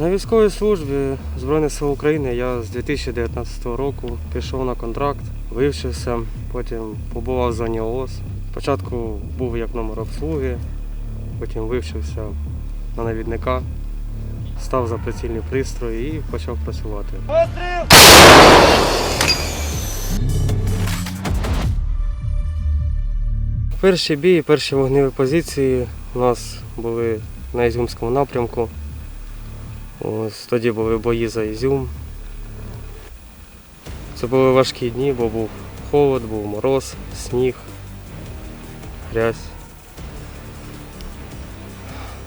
На військовій службі Збройних сил України я з 2019 року пішов на контракт, вивчився, потім побував в зоні ООС. Спочатку був як номер обслуги, потім вивчився на навідника, став за прицільний пристрій і почав працювати. Перші бій, перші вогневі позиції у нас були на Ізюмському напрямку. Ось тоді були бої за Ізюм. Це були важкі дні, бо був холод, був мороз, сніг, грязь.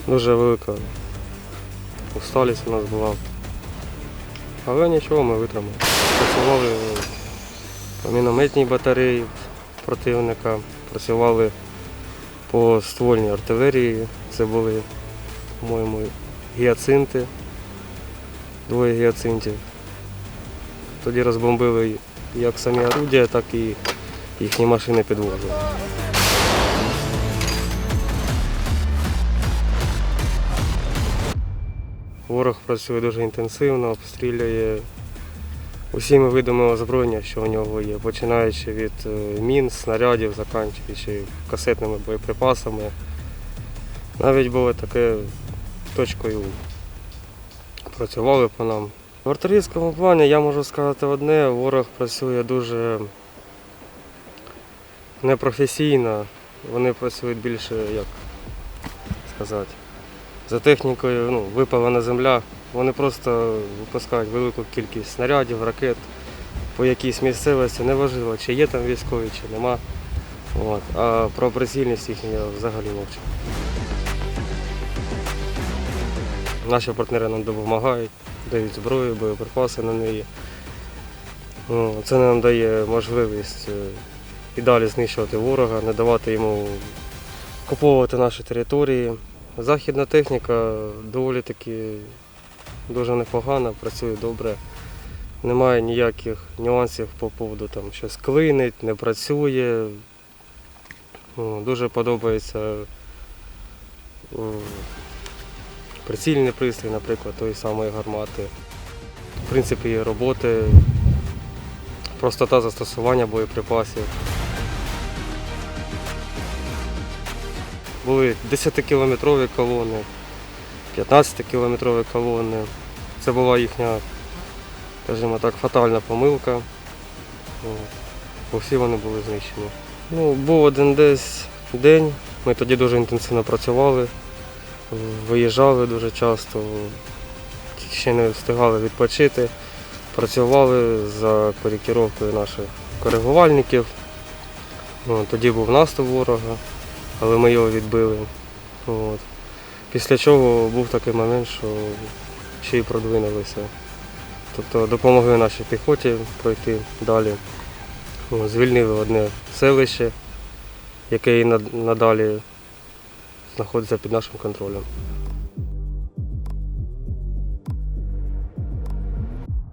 Дуже велика усталість у нас була. Але нічого, ми витримали. Працювали по мінометній батареї противника, працювали по ствольній артилерії. Це були, по-моєму, гіацинти, двоє гіацинтів. Тоді розбомбили як самі орудія, так і їхні машини підвозили. Ворог працює дуже інтенсивно, обстрілює усіми видами озброєння, що у нього є, починаючи від е, мін, снарядів, закінчуючи касетними боєприпасами. Навіть було таке точкою працювали по нам. В артилерійському плані я можу сказати одне, ворог працює дуже непрофесійно. Вони працюють більше, як сказати, за технікою, ну, випалена земля. Вони просто випускають велику кількість снарядів, ракет по якійсь місцевості, неважливо, чи є там військові, чи нема. От. А про прицільність я взагалі мовчу. Наші партнери нам допомагають, дають зброю, боєприпаси на неї. Ну, Це нам дає можливість е, і далі знищувати ворога, не давати йому окуповувати наші території. Західна техніка доволі таки дуже непогана, працює добре. Немає ніяких нюансів по поводу там щось клинить, не працює. Дуже подобається о, прицільний пристрій, наприклад, тої самої гармати. В принципі, роботи, простота застосування боєприпасів. Були 10-кілометрові колони, 15-кілометрові колони. Це була їхня, скажімо так, фатальна помилка. Бо всі вони були знищені. Ну, був один десь день, ми тоді дуже інтенсивно працювали, виїжджали дуже часто, ще не встигали відпочити. Працювали за коректировкою наших коригувальників. Ну, Тоді був наступ ворога, але ми його відбили. От. Після чого був такий момент, що ще й продвинулися. Тобто допомогли нашій піхоті пройти далі. Звільнили одне селище, яке і надалі знаходиться під нашим контролем.